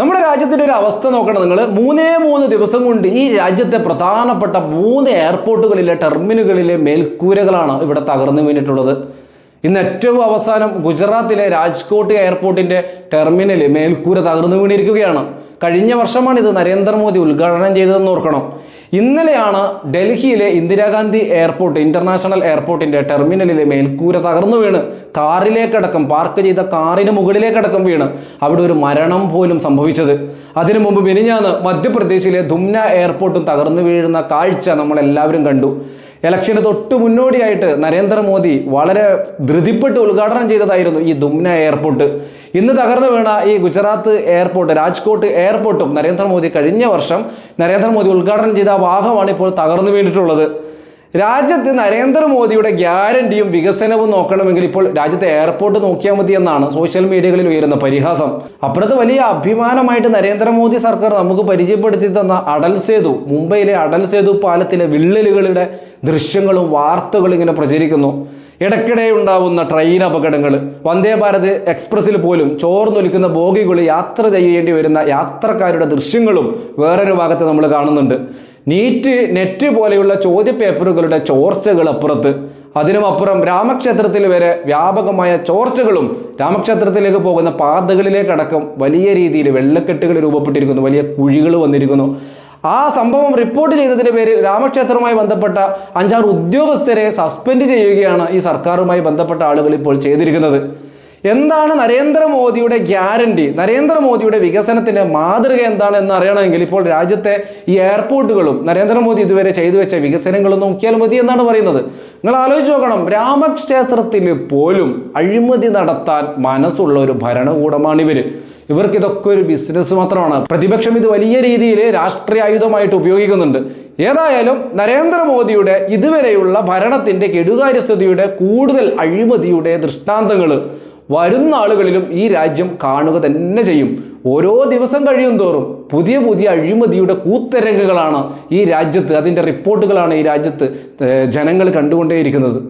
നമ്മുടെ രാജ്യത്തിന്റെ ഒരു അവസ്ഥ നോക്കണം നിങ്ങൾ മൂന്നേ മൂന്ന് ദിവസം കൊണ്ട് ഈ രാജ്യത്തെ പ്രധാനപ്പെട്ട മൂന്ന് എയർപോർട്ടുകളിലെ ടെർമിനലുകളിലെ മേൽക്കൂരകളാണ് ഇവിടെ തകർന്നു വീണിട്ടുള്ളത്. ഇന്ന് ഏറ്റവും അവസാനം ഗുജറാത്തിലെ രാജ്കോട്ട് എയർപോർട്ടിന്റെ ടെർമിനൽ മേൽക്കൂര തകർന്നു വീണിരിക്കുകയാണ്. കഴിഞ്ഞ വർഷമാണ് ഇത് നരേന്ദ്രമോദി ഉദ്ഘാടനം ചെയ്തതെന്ന് ഓർക്കണം. ഇന്നലെയാണ് ഡൽഹിയിലെ ഇന്ദിരാഗാന്ധി എയർപോർട്ട് ഇന്റർനാഷണൽ എയർപോർട്ടിന്റെ ടെർമിനലിലെ മേൽക്കൂര തകർന്നു വീണ്. കാറിലേക്കടക്കം പാർക്ക് ചെയ്ത കാറിന് മുകളിലേക്കടക്കം വീണ്. അവിടെ ഒരു മരണം പോലും സംഭവിച്ചത്. അതിനു മുമ്പ് മിനിഞ്ഞാന്ന് മധ്യപ്രദേശിലെ ദുംന എയർപോർട്ടും തകർന്നു വീഴുന്ന കാഴ്ച നമ്മൾ എല്ലാവരും കണ്ടു. ഇലക്ഷന് തൊട്ട് മുന്നോടിയായിട്ട് നരേന്ദ്രമോദി വളരെ ധൃതിപ്പെട്ട് ഉദ്ഘാടനം ചെയ്തതായിരുന്നു ഈ ദുംന എയർപോർട്ട് ഇന്ന് തകർന്നു വീണ ഈ ഗുജറാത്ത് എയർപോർട്ട് രാജ്കോട്ട് എയർപോർട്ടും നരേന്ദ്രമോദി കഴിഞ്ഞ വർഷം നരേന്ദ്രമോദി ഉദ്ഘാടനം ചെയ്ത ഭാഗമാണ് ഇപ്പോൾ തകർന്നു വീണിട്ടുള്ളത്. രാജ്യത്ത് നരേന്ദ്രമോദിയുടെ ഗ്യാരണ്ടിയും വികസനവും നോക്കണമെങ്കിൽ ഇപ്പോൾ രാജ്യത്തെ എയർപോർട്ട് നോക്കിയാൽ മതി എന്നാണ് സോഷ്യൽ മീഡിയകളിൽ ഉയരുന്ന പരിഹാസം. അപ്പുറത്ത് വലിയ അഭിമാനമായിട്ട് നരേന്ദ്രമോദി സർക്കാർ നമുക്ക് പരിചയപ്പെടുത്തി തന്ന അടൽ സേതു മുംബൈയിലെ അടൽ സേതു പാലത്തിലെ വിള്ളലുകളുടെ ദൃശ്യങ്ങളും വാർത്തകളും ഇങ്ങനെ പ്രചരിക്കുന്നു. ഇടയ്ക്കിടെ ഉണ്ടാവുന്ന ട്രെയിൻ അപകടങ്ങൾ വന്ദേ ഭാരത് എക്സ്പ്രസ്സിൽ പോലും ചോർന്നൊലിക്കുന്ന ബോഗികൾ യാത്ര ചെയ്യേണ്ടി വരുന്ന യാത്രക്കാരുടെ ദൃശ്യങ്ങളും വേറൊരു ഭാഗത്ത് നമ്മൾ കാണുന്നുണ്ട്. നീറ്റ് നെറ്റ് പോലെയുള്ള ചോദ്യപേപ്പറുകളുടെ ചോർച്ചകൾ അപ്പുറത്ത് അതിനുമപ്പുറം രാമക്ഷേത്രത്തിൽ വരെ വ്യാപകമായ ചോർച്ചകളും രാമക്ഷേത്രത്തിലേക്ക് പോകുന്ന പാതകളിലേക്കടക്കം വലിയ രീതിയിൽ വെള്ളക്കെട്ടുകൾ രൂപപ്പെട്ടിരിക്കുന്നു. വലിയ കുഴികൾ വന്നിരിക്കുന്നു. ആ സംഭവം റിപ്പോർട്ട് ചെയ്തതിന്റെ പേരിൽ രാമക്ഷേത്രവുമായി ബന്ധപ്പെട്ട അഞ്ചാറ് ഉദ്യോഗസ്ഥരെ സസ്പെൻഡ് ചെയ്യുകയാണ് ഈ സർക്കാരുമായി ബന്ധപ്പെട്ട ആളുകൾ ഇപ്പോൾ ചെയ്തിരിക്കുന്നത്. എന്താണ് നരേന്ദ്രമോദിയുടെ ഗ്യാരണ്ടി? നരേന്ദ്രമോദിയുടെ വികസനത്തിന്റെ മാതൃക എന്താണ് എന്ന് അറിയണമെങ്കിൽ ഇപ്പോൾ രാജ്യത്തെ ഈ എയർപോർട്ടുകളും നരേന്ദ്രമോദി ഇതുവരെ ചെയ്തു വെച്ച വികസനങ്ങളും നോക്കിയാൽ മതി എന്നാണ് പറയുന്നത്. നിങ്ങൾ ആലോചിച്ച് നോക്കണം രാമക്ഷേത്രത്തിൽ പോലും അഴിമതി നടത്താൻ മനസ്സുള്ള ഒരു ഭരണകൂടമാണ് ഇവർ ഇവർക്ക് ഇതൊക്കെ ഒരു ബിസിനസ് മാത്രമാണ്. പ്രതിപക്ഷം ഇത് വലിയ രീതിയിൽ രാഷ്ട്രീയ ആയുധമായിട്ട് ഉപയോഗിക്കുന്നുണ്ട്. ഏതായാലും നരേന്ദ്രമോദിയുടെ ഇതുവരെയുള്ള ഭരണത്തിന്റെ കെടുകാര്യസ്ഥതയുടെ കൂടുതൽ അഴിമതിയുടെ ദൃഷ്ടാന്തങ്ങൾ വരുന്ന ആളുകളിലും ഈ രാജ്യം കാണുക തന്നെ ചെയ്യും. ഓരോ ദിവസം കഴിയും തോറും പുതിയ പുതിയ അഴിമതിയുടെ കൂത്തരങ്ങുകളാണ് ഈ രാജ്യത്ത് അതിന്റെ റിപ്പോർട്ടുകളാണ് ഈ രാജ്യത്ത് ജനങ്ങൾ കണ്ടുകൊണ്ടേയിരിക്കുന്നത്.